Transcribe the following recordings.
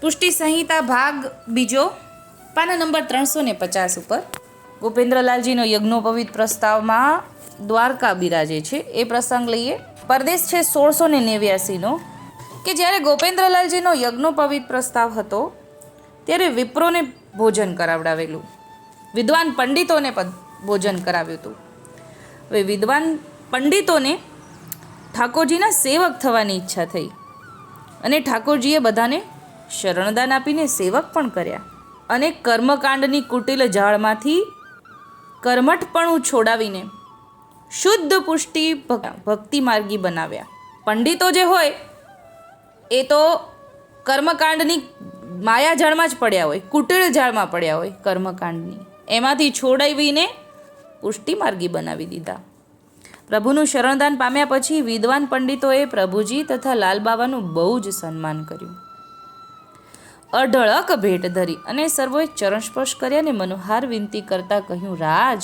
પુષ્ટિ સંહિતા ભાગ બીજો, પાના નંબર ત્રણસો ને પચાસ ઉપર. ગોપેન્દ્રલાલજીનો યજ્ઞોપવિત પ્રસ્તાવમાં દ્વારકા બિરાજે છે. એ પ્રસંગ લઈએ. પરદેશ છે સોળસો ને નેવ્યાસીનો. કે જ્યારે ગોપેન્દ્રલાલજીનો યજ્ઞોપવિત પ્રસ્તાવ હતો, ત્યારે વિપ્રોને ભોજન કરાવડાવેલું. વિદ્વાન પંડિતોને ભોજન કરાવ્યું હતું. હવે વિદ્વાન પંડિતોને ઠાકોરજીના સેવક થવાની ઈચ્છા થઈ. અને ઠાકોરજીએ બધાને શરણદાન આપીને સેવક પણ કર્યા. અને કર્મકાંડની કુટિલ જાળમાંથી કર્મઠપણું છોડાવીને શુદ્ધ પુષ્ટિ ભક્તિ માર્ગી બનાવ્યા. પંડિતો જે હોય, એ તો કર્મકાંડની માયાજાળમાં જ પડ્યા હોય કુટિળ જાળમાં પડ્યા હોય કર્મકાંડની. એમાંથી છોડાવીને પુષ્ટિ માર્ગી બનાવી દીધા. પ્રભુનું શરણદાન પામ્યા પછી વિદ્વાન પંડિતોએ પ્રભુજી તથા લાલબાવાનું બહુ જ સન્માન કર્યું. અઢળક ભેટ ધરી અને સર્વોએ ચરણ સ્પર્શ કર્યા અને મનોહાર વિનંતી કરતાં કહ્યું, રાજ,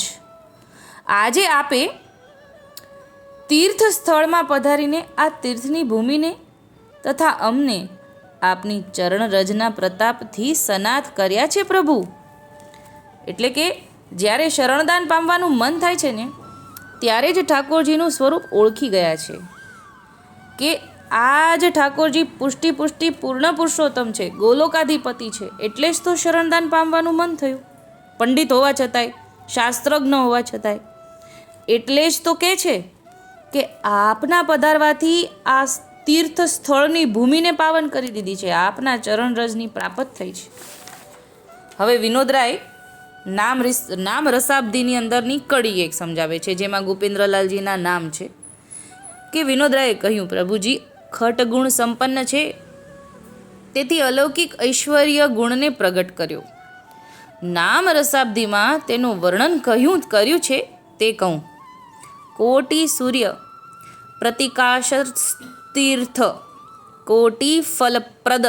આજે આપે તીર્થ સ્થળમાં પધારીને આ તીર્થની ભૂમિને તથા અમને આપની ચરણ રજના પ્રતાપથી સનાથ કર્યા છે પ્રભુ. એટલે કે જ્યારે શરણદાન પામવાનું મન થાય છે ને, ત્યારે જ ઠાકોરજીનું સ્વરૂપ ઓળખી ગયા છે કે આ જ ઠાકોરજી પુષ્ટિ પુષ્ટિ પૂર્ણ પુરુષોત્તમ છે, ગોલોકાધિપતિ છે. એટલે જ તો શરણદાન પામવાનું મન થયું. પંડિત હોવા છતાંય, શાસ્ત્રજ્ઞ હોવા છતાંય. એટલે જ તો કહે છે કે આપના પધારવાથી આ તીર્થ સ્થળની ભૂમિને પાવન કરી દીધી છે. આપના ચરણ રજની પ્રાપ્ત થઈ છે. હવે વિનોદરાય નામ રિસ- નામ રસાબ્દીની અંદરની કડી એક સમજાવે છે, જેમાં ગોપેન્દ્રલાલજીના નામ છે. કે વિનોદરાયે કહ્યું, પ્રભુજી ખટગુણ સંપન્ન છે. તેથી અલૌકિક ઐશ્વર્ય ગુણને પ્રગટ કર્યો. નામ રસાબ્દીમાં તેનું વર્ણન કહ્યું કર્યું છે તે કહું. કોટી સૂર્ય પ્રતિકાશ તીર્થ કોટી ફલપ્રદ,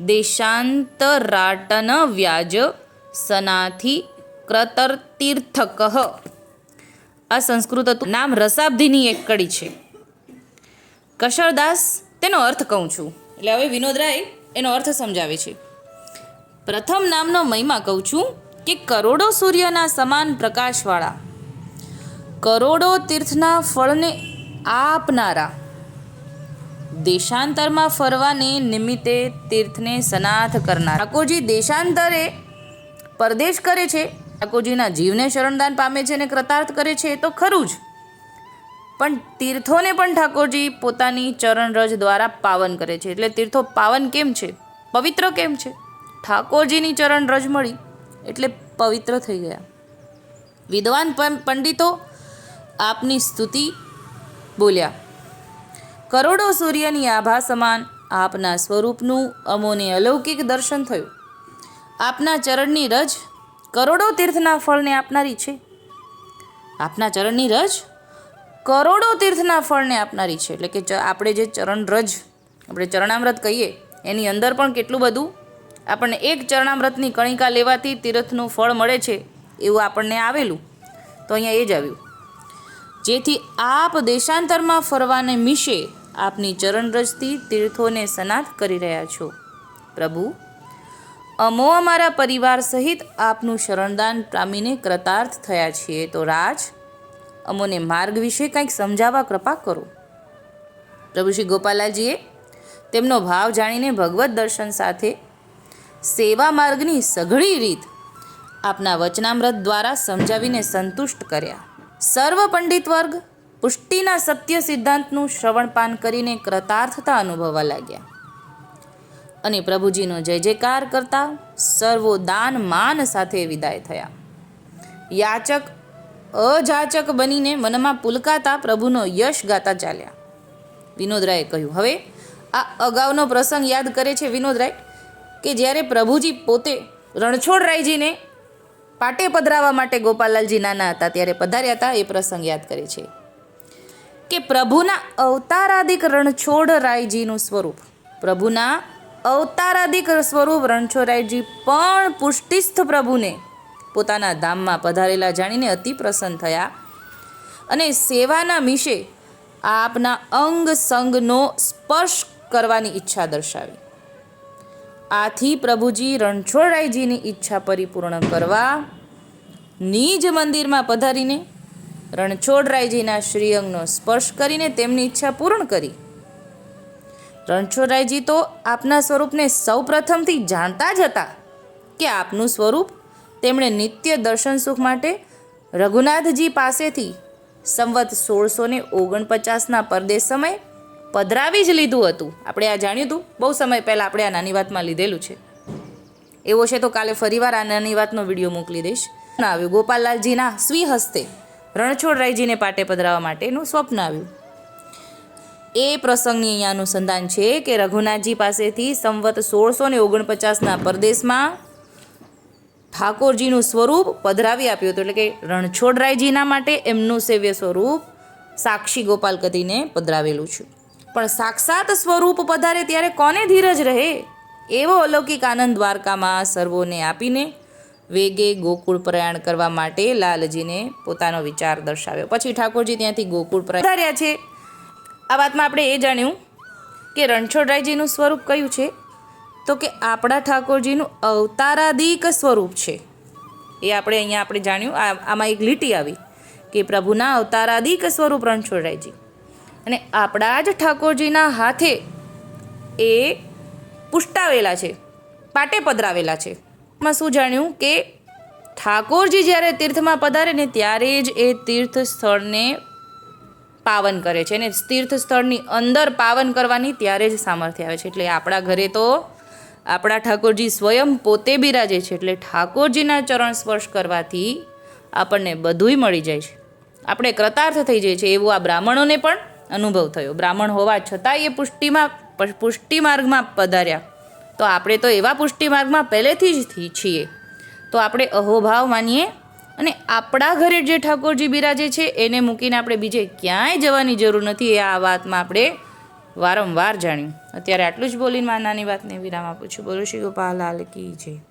દેશાંતરાટન વ્યાજ, સનાથી ક્રતર્તીર્થક. આ સંસ્કૃત નામ રસાબ્દીની એક કડી છે. કશળદાસ તેનો અર્થ કહું છું. એટલે હવે વિનોદરાય એનો અર્થ સમજાવે છે. પ્રથમ નામનો મહિમા કહું છું કે કરોડો સૂર્યના સમાન પ્રકાશવાળા. કરોડો તીર્થના ફળને આપનારા. દેશાંતરમાં ફરવાને નિમિત્તે તીર્થને સનાથ કરનાર. ઠાકોરજી દેશાંતરે પરદેશ કરે છે. ઠાકોરજીના જીવને શરણદાન પામે છે અને કૃતાર્થ કરે છે તો ખરું જ. પણ તીર્થોને પણ ઠાકોરજી પોતાની ચરણરજ દ્વારા પાવન કરે છે. એટલે તીર્થો પાવન કેમ છે? પવિત્ર કેમ છે? ઠાકોરજીની ચરણરજ મળી, એટલે પવિત્ર થઈ ગયા. વિદ્વાન પંડિતો આપની સ્તુતિ બોલ્યા, કરોડો સૂર્યની આભા સમાન આપના સ્વરૂપનું અમોને અલૌકિક દર્શન થયું. આપના ચરણની રજ કરોડો તીર્થના ફળને આપનારી છે. આપના ચરણની રજ કરોડો તીર્થના ફળને આપનારી છે. એટલે કે આપણે જે ચરણ રજ આપણે ચરણામૃત કહીએ, એની અંદર પણ કેટલું બધું આપણને એક ચરણામૃતની કણિકા લેવાથી તીર્થનું ફળ મળે છે, એવું આપણને આવેલું. તો અહીંયા એ જ આવ્યું. જેથી આપ દેશાંતરમાં ફરવાને મિશે આપની ચરણરજથી તીર્થોને સનાથ કરી રહ્યા છો. પ્રભુ, અમો અમારા પરિવાર સહિત આપનું શરણદાન પામીને કૃતાર્થ થયા છીએ. તો રાજ અમોને માર્ગ વિશે કંઈક સમજાવવા કૃપા કરો. પ્રભુ શ્રી ગોપાલાજીએ તેમનો ભાવ જાણીને ભગવત દર્શન સાથે સેવા માર્ગની સઘળી રીત આપના વચનામૃત દ્વારા સમજાવીને સંતુષ્ટ કર્યા. સર્વ પંડિત વર્ગ પુષ્ટિના સત્ય સિદ્ધાંતનું શ્રવણપાન કરીને કૃતાર્થતા અનુભવવા લાગ્યા. અને પ્રભુજીનો જય જયકાર કરતા સર્વોદાન માન સાથે વિદાય થયા. યાચક અજાચક બનીને મનમાં પુલકાતા પ્રભુનો યશ ગાતા ચાલ્યા. વિનોદરાયે કહ્યું, હવે આ અગાઉનો પ્રસંગ યાદ કરે છે વિનોદરાય કે જ્યારે પ્રભુજી પોતે રણછોડરાયજીને પાટે પધરાવા માટે ગોપાલાલજી નાના હતા, ત્યારે પધાર્યા હતા, એ પ્રસંગ યાદ કરે છે કે પ્રભુના અવતારાદિક રણછોડરાયજીનું સ્વરૂપ, પ્રભુના અવતારાદિક સ્વરૂપ રણછોડરાયજી પણ પુષ્ટિસ્થ પ્રભુને પોતાના ધામમાં પધારેલા જાણીને અતિ પ્રસન્ન થયા. અને સેવાના મિશે આપના અંગ સંગનો સ્પર્શ કરવાની ઈચ્છા દર્શાવી. આથી પ્રભુજી રણછોડરાયજીની ઈચ્છા પરિપૂર્ણ કરવા નિજ મંદિરમાં પધારીને રણછોડરાયજીના શ્રીઅંગનો સ્પર્શ કરીને તેમની ઈચ્છા પૂર્ણ કરી. રણછોડરાયજી તો આપના સ્વરૂપને સૌપ્રથમથી જાણતા જ હતા કે આપનું સ્વરૂપ તેમણે નિત્ય દર્શન સુખ માટે રઘુનાથજી પાસેથી સંવત સોળસો ને ઓગણપચાસના પરદેશ સમય પધરાવી જ લીધું હતું. આપણે આ જાણ્યું હતું, બહુ સમય પહેલાં આપણે આ નાની વાતમાં લીધેલું છે. એવો છે તો કાલે ફરીવાર આ નાની વાતનો વીડિયો મોકલી દઈશ. ના આવ્યું, ગોપાલલાલજીના સ્વીહસ્તે રણછોડરાયજીને પાટે પધરાવવા માટેનું સ્વપ્ન આવ્યું. એ પ્રસંગની અહીંયા અનુસંધાન છે કે રઘુનાથજી પાસેથી સંવત સોળસો ને ઓગણપચાસના પરદેશમાં ઠાકોરજીનું સ્વરૂપ પધરાવી આપ્યું હતું. એટલે કે રણછોડરાયજીના માટે એમનું સેવ્ય સ્વરૂપ સાક્ષી ગોપાલ કદીને પધરાવેલું છે. પણ સાક્ષાત સ્વરૂપ પધારે ત્યારે કોને ધીરજ રહે? એવો અલૌકિક આનંદ દ્વારકામાં સર્વોને આપીને વેગે ગોકુળ પ્રયાણ કરવા માટે લાલજીને પોતાનો વિચાર દર્શાવ્યો. પછી ઠાકોરજી ત્યાંથી ગોકુળ પ્રયાણ છે. આ વાતમાં આપણે એ જાણ્યું કે રણછોડરાયજીનું સ્વરૂપ કયું છે? તો કે આપણા ઠાકોરજીનું અવતારાદિક સ્વરૂપ છે. એ આપણે અહીંયા આપણે જાણ્યું. આમાં એક લીટી આવી કે પ્રભુના અવતારાદિક સ્વરૂપ રણછોડરાયજી. અને આપણા જ ઠાકોરજીના હાથે એ પુષ્ટાવેલા છે, પાટે પધરાવેલા છે. માં શું જાણ્યું કે ઠાકોરજી જ્યારે તીર્થમાં પધારે ને ત્યારે જ એ તીર્થ સ્થળને પાવન કરે છે. અને તીર્થ સ્થળની અંદર પાવન કરવાની ત્યારે જ સામર્થ્ય આવે છે. એટલે આપણા ઘરે તો આપણા ઠાકોરજી સ્વયં પોતે બિરાજે છે એટલે ઠાકોરજીના ચરણ સ્પર્શ કરવાથી આપણને બધુંય મળી જાય છે. આપણે કૃતાર્થ થઈ જાય છે એવું આ બ્રાહ્મણોને પણ અનુભવ થયો. બ્રાહ્મણ હોવા છતાં એ પુષ્ટિમાં પુષ્ટિ માર્ગમાં પધાર્યા. તો આપણે તો એવા પુષ્ટિ માર્ગમાં પહેલેથી જ છીએ. તો આપણે અહોભાવ માનીએ અને આપણા ઘરે જે ઠાકોરજી બિરાજે છે, એને મૂકીને આપણે બીજે ક્યાંય જવાની જરૂર નથી. એ આ વાતમાં આપણે વારંવાર જાણ્યું. અત્યારે આટલું જ બોલીને માનાની નાની વાતને વિરામ આપું છું. બોલો શ્રી ગોપાલ લાલ કી જય.